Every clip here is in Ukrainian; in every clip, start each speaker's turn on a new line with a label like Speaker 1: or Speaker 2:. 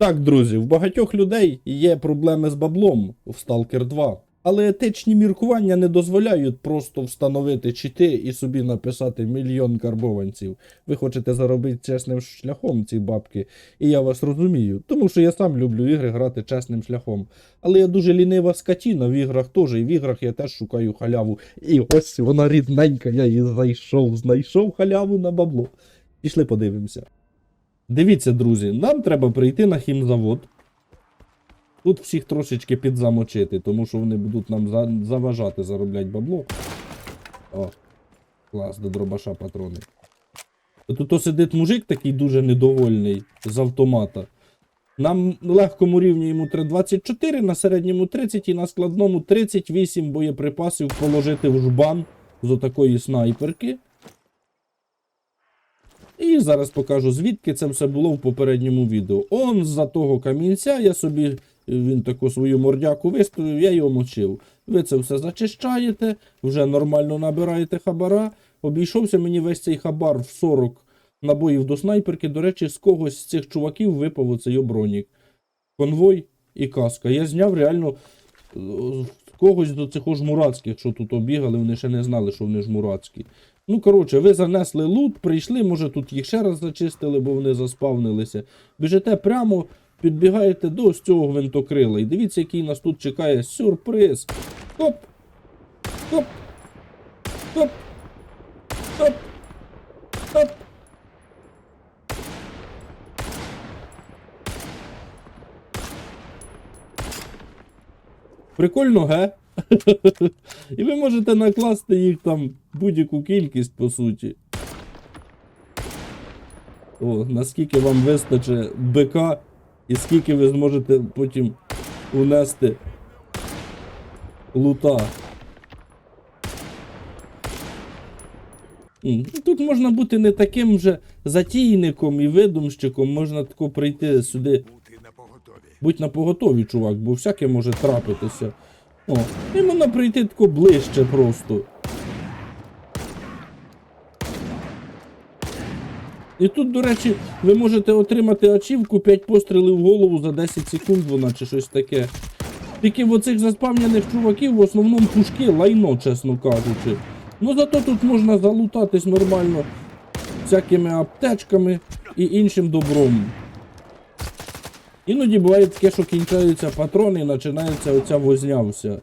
Speaker 1: Так, друзі, в багатьох людей є проблеми з баблом в Stalker 2. Але етичні міркування не дозволяють просто встановити чити і собі написати мільйон карбованців. Ви хочете заробити чесним шляхом ці бабки, і я вас розумію, тому що я сам люблю ігри грати чесним шляхом. Але я дуже лінива скотіна в іграх теж, і в іграх я теж шукаю халяву. І ось вона рідненька, я її знайшов, знайшов халяву на бабло. Пішли подивимося. Дивіться, друзі, нам треба прийти на хімзавод. Тут всіх трошечки підзамочити, тому що вони будуть нам за- заважати заробляти бабло. О, клас, до дробаша патрони. Тут сидить мужик такий дуже недовольний з автомата. Нам на легкому рівні йому треба 24, на середньому 30 і на складному 38 боєприпасів положити в жбан з отакої снайперки. І зараз покажу, звідки це все було в попередньому відео. Он за того камінця я собі, він таку свою мордяку виставив, я його мочив. Ви це все зачищаєте, вже нормально набираєте хабара. Обійшовся мені весь цей хабар в 40 набоїв до снайперки. До речі, з когось з цих чуваків випав оцей обронік. Конвой і каска. Я зняв реально е, когось до цих жмурацьких, що тут обігали, вони ще не знали, що вони жмурацькі. Ну, коротше, ви занесли лут, прийшли, може тут їх ще раз зачистили, бо вони заспавнилися. Біжите прямо, підбігаєте до ось цього гвинтокрила. І дивіться, який нас тут чекає сюрприз. Хоп! Хоп! Хоп! Хоп! Хоп! Прикольно, ге? І ви можете накласти їх там будь-яку кількість, по суті. О, наскільки вам вистачить БК, і скільки ви зможете потім унести лута. Тут можна бути не таким вже затійником і видумщиком, можна тако прийти сюди. Будь на поготові, чувак, бо всяке може трапитися. О, і можна прийти тако ближче просто. І тут, до речі, ви можете отримати ачівку 5 пострілів в голову за 10 секунд, вона чи щось таке. Тільки в оцих заспавнених чуваків в основному пушки лайно, чесно кажучи. Ну зато тут можна залутатись нормально всякими аптечками і іншим добром. Іноді буває таке, що кінчаються патрони і починається оця возня вся.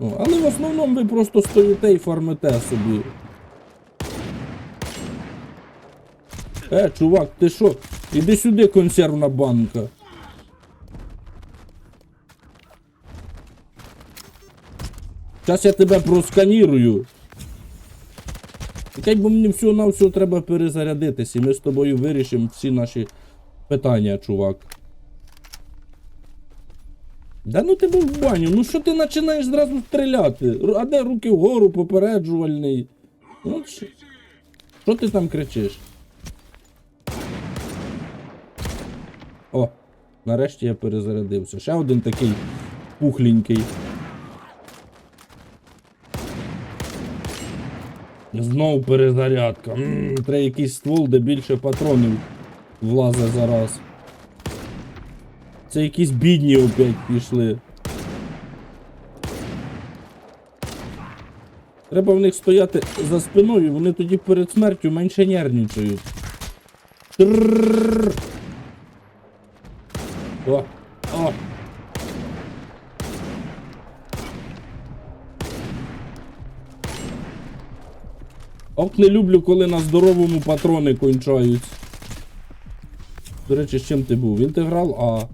Speaker 1: О, але в основному ви просто стоїте і фармите собі. Е, чувак, ти що? Іди сюди, консервна банка. Зараз я тебе просканірую. Чекай, бо мені всього на всього треба перезарядитись, і ми з тобою вирішимо всі наші питання, чувак. Да ну ти був в баню, ну що ти починаєш зразу стріляти? А де руки вгору, попереджувальний? Ну, що? що ти там кричиш? О, нарешті я перезарядився. Ще один такий пухленький. Знов перезарядка. М, треба якийсь ствол, де більше патронів влазить зараз. Це якісь бідні опять пішли. Треба в них стояти за спиною, вони тоді перед смертю менше нервничають. О, о. Не люблю, коли на здоровому патрони кончають. До речі, з чим ти був? Інтеграл А.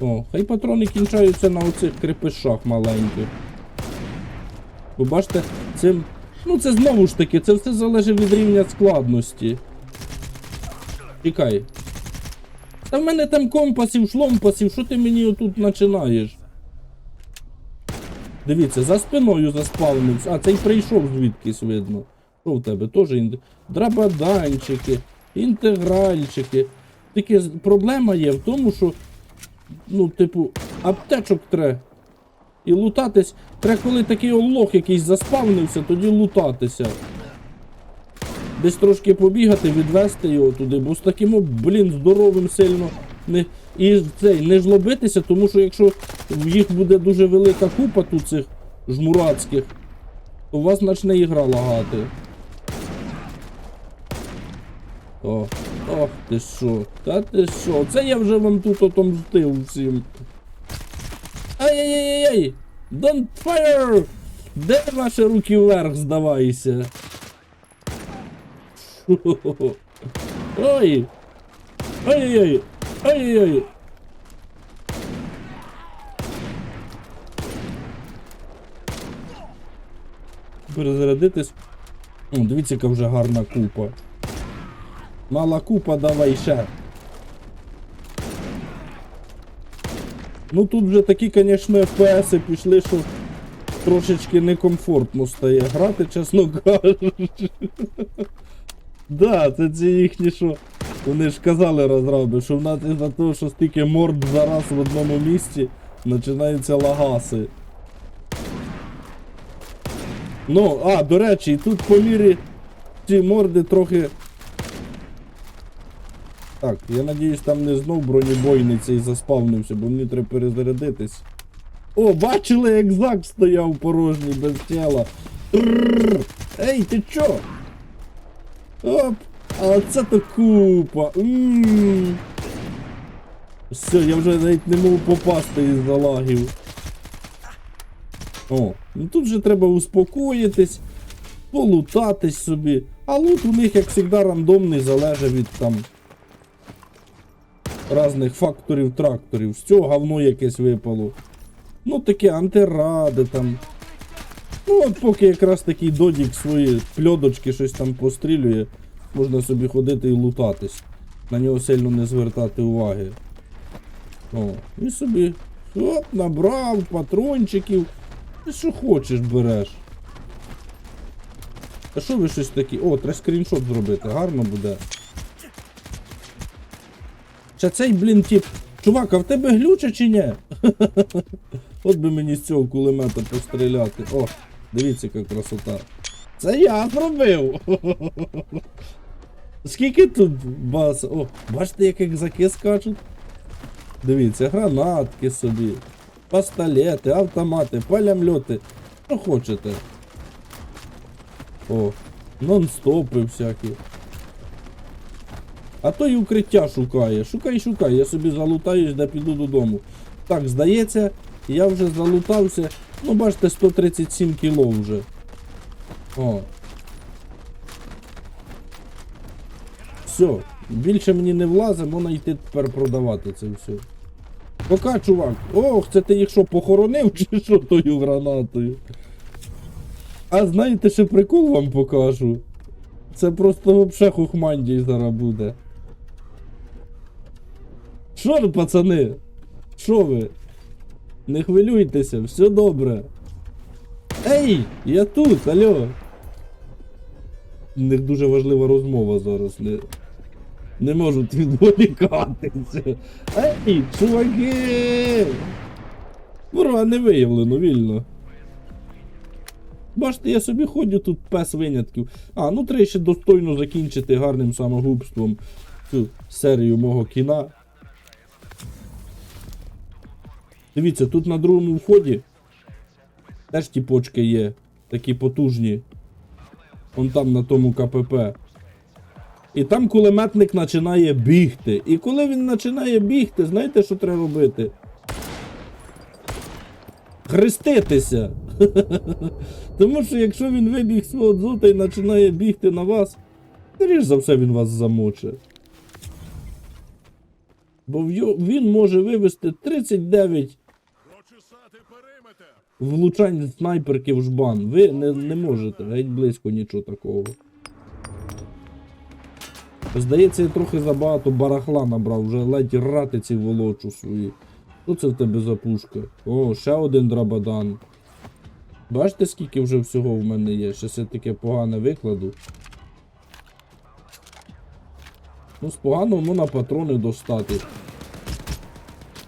Speaker 1: О, хай патрони кінчаються на оцих крепишах маленьких. Ви бачите, цим. Ну це знову ж таки, це все залежить від рівня складності. Чекай. Та в мене там компасів, шломпасів, що ти мені отут починаєш? Дивіться, за спиною заспавнився. А, цей прийшов звідкись видно. Що в тебе? Теж інт... драбаданчики, інтегральчики. Тільки проблема є в тому, що, ну, типу, аптечок треба. І лутатись. Треба, коли такий олох якийсь заспавнився, тоді лутатися. десь трошки побігати, відвести його туди, бо з таким, блін, здоровим сильно. Не, і цей, не жлобитися, тому що якщо їх буде дуже велика купа тут цих жмурацьких, то у вас почне ігра лагати. О, ох ти що, та ти що, це я вже вам тут отомстив всім. Ай-яй-яй-яй! Don't fire! Де ваші руки вверх, здавайся? Ой! Ой-ой-ой! Ой-ой-ой! Перезарядитись. О, дивіться, яка вже гарна купа. Мала купа, давай ще. Ну тут вже такі, звісно, FPS пішли, що трошечки некомфортно стає грати, чесно кажучи. Да, це ці їхні, що. Вони ж казали розраби, що в нас із-за того, що стільки морд зараз в одному місці, починаються лагаси. Ну, а, до речі, і тут по мірі ці морди трохи. Так, я надіюсь, там не знов бронебойний цей заспавнився, бо мені треба перезарядитись. О, бачили, як зак стояв порожній без тіла. Трррр. Ей, ти чо? Оп! А це то купа. Все, я вже навіть не можу попасти із залагів. О, ну тут же треба успокоїтись, полутатись собі. А лут у них, як завжди, рандомний, залежить від там різних факторів тракторів. З цього говно якесь випало. Ну таке антиради там. Ну от поки якраз такий додік свої пльодочки щось там пострілює, можна собі ходити і лутатись. На нього сильно не звертати уваги. О, і собі оп, набрав патрончиків. Ти що хочеш береш. А що ви щось такі? О, треба скріншот зробити, гарно буде. Чи цей, блін, тип. Чувак, а в тебе глюче чи ні? От би мені з цього кулемета постріляти. О, дивіться, яка красота. Це я зробив. Скільки тут бас? О, бачите, як екзаки скачуть? Дивіться, гранатки собі, пастолети, автомати, палямльоти. Що хочете? О, нон-стопи всякі. А то й укриття шукає. Шукай, шукай, я собі залутаюсь, да піду додому. Так, здається, я вже залутався. Ну, бачите, 137 кіло вже. О. Все, більше мені не влазить, можна йти тепер продавати це все. Пока, чувак. Ох, це ти їх що, похоронив чи що тою гранатою? А знаєте, ще прикол вам покажу. Це просто вообще хухмандій зараз буде. Що ви, пацани? Що ви? Не хвилюйтеся, все добре. Ей, я тут, алло. У них дуже важлива розмова зараз. Не, можуть відволікатися. Ей, чуваки! Ворога не виявлено, вільно. Бачите, я собі ходю тут пес винятків. А, ну треба ще достойно закінчити гарним самогубством цю серію мого кіна. Дивіться, тут на другому вході теж ті почки є, такі потужні. Вон там на тому КПП. І там кулеметник починає бігти. І коли він починає бігти, знаєте, що треба робити? Хреститися. Тому що якщо він вибіг свого дзота і починає бігти на вас, скоріш за все він вас замоче. Бо він може вивести 39 влучань снайперки в жбан. Ви не, не можете, геть близько нічого такого. Здається, я трохи забагато барахла набрав, вже ледь ратиці волочу свої. Що це в тебе за пушка? О, ще один драбадан. Бачите, скільки вже всього в мене є? Щось я таке погане викладу. Ну, з поганого можна патрони достати.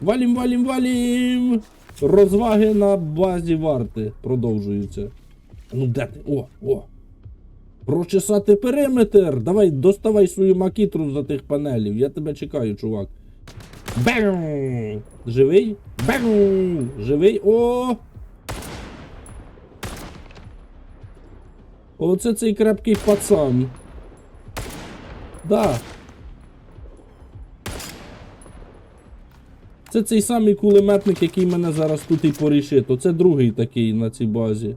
Speaker 1: Валім, валім, валім! Розваги на базі варти продовжуються. Ну де ти? О, о! Прочесати периметр! Давай, доставай свою макітру за тих панелів. Я тебе чекаю, чувак. Бем! Живий? Бем! Живий? О! Оце цей крепкий пацан. Да. Це цей самий кулеметник, який мене зараз тут і порішить. Оце другий такий на цій базі.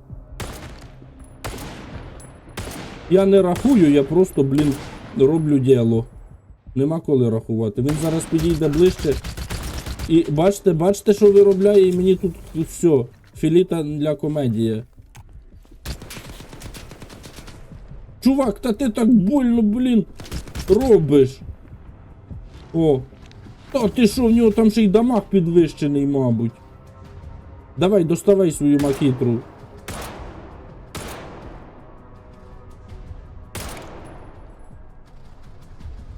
Speaker 1: Я не рахую, я просто, блін, роблю діло. Нема коли рахувати. Він зараз підійде ближче. І бачите, бачите, що виробляє, і мені тут все. Філіта для комедії. Чувак, та ти так больно, блін, робиш. О. Та ти що, в нього там ще й дамаг підвищений, мабуть. Давай, доставай свою макітру.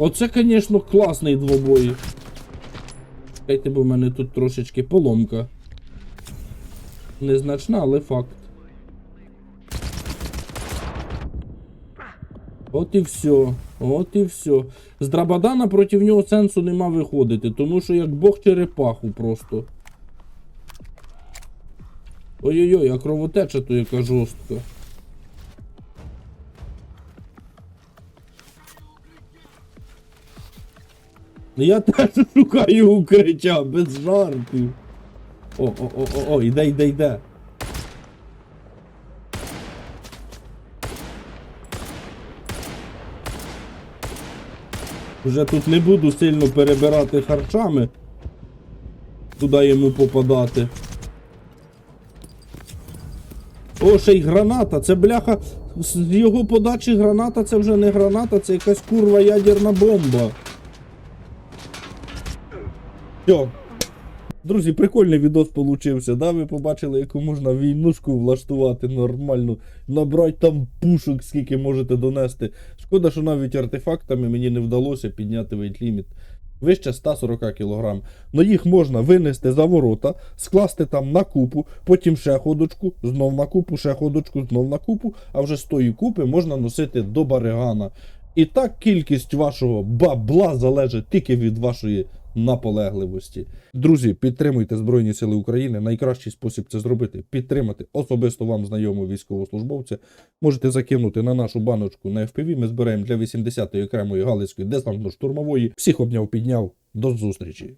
Speaker 1: Оце, звісно, класний двобой. Чекайте, бо в мене тут трошечки поломка. Незначна, але факт. От і все. От і все. З Драбадана проти нього сенсу нема виходити, тому що як бог черепаху просто. Ой-ой-ой, а кровотеча то яка жорстка. Я теж шукаю укриття без жартів. О, о, о, о, о, іде, іде, іде. Вже тут не буду сильно перебирати харчами. Туди йому попадати. О, ще й граната. Це бляха. З його подачі граната це вже не граната, це якась курва ядерна бомба. Все. Друзі, прикольний відос получився, да? Ви побачили, яку можна війнушку влаштувати нормально, набрати там пушок, скільки можете донести. Шкода, що навіть артефактами мені не вдалося підняти вейтліміт вище 140 кг. Но їх можна винести за ворота, скласти там на купу, потім ще ходочку, знов на купу, ще ходочку, знов на купу, а вже з тої купи можна носити до баригана. І так кількість вашого бабла залежить тільки від вашої наполегливості. Друзі, підтримуйте Збройні Сили України. Найкращий спосіб це зробити підтримати особисто вам знайомого військовослужбовця. Можете закинути на нашу баночку на FPV. Ми збираємо для 80-ї окремої галицької десантно-штурмової. Всіх обняв, підняв. До зустрічі!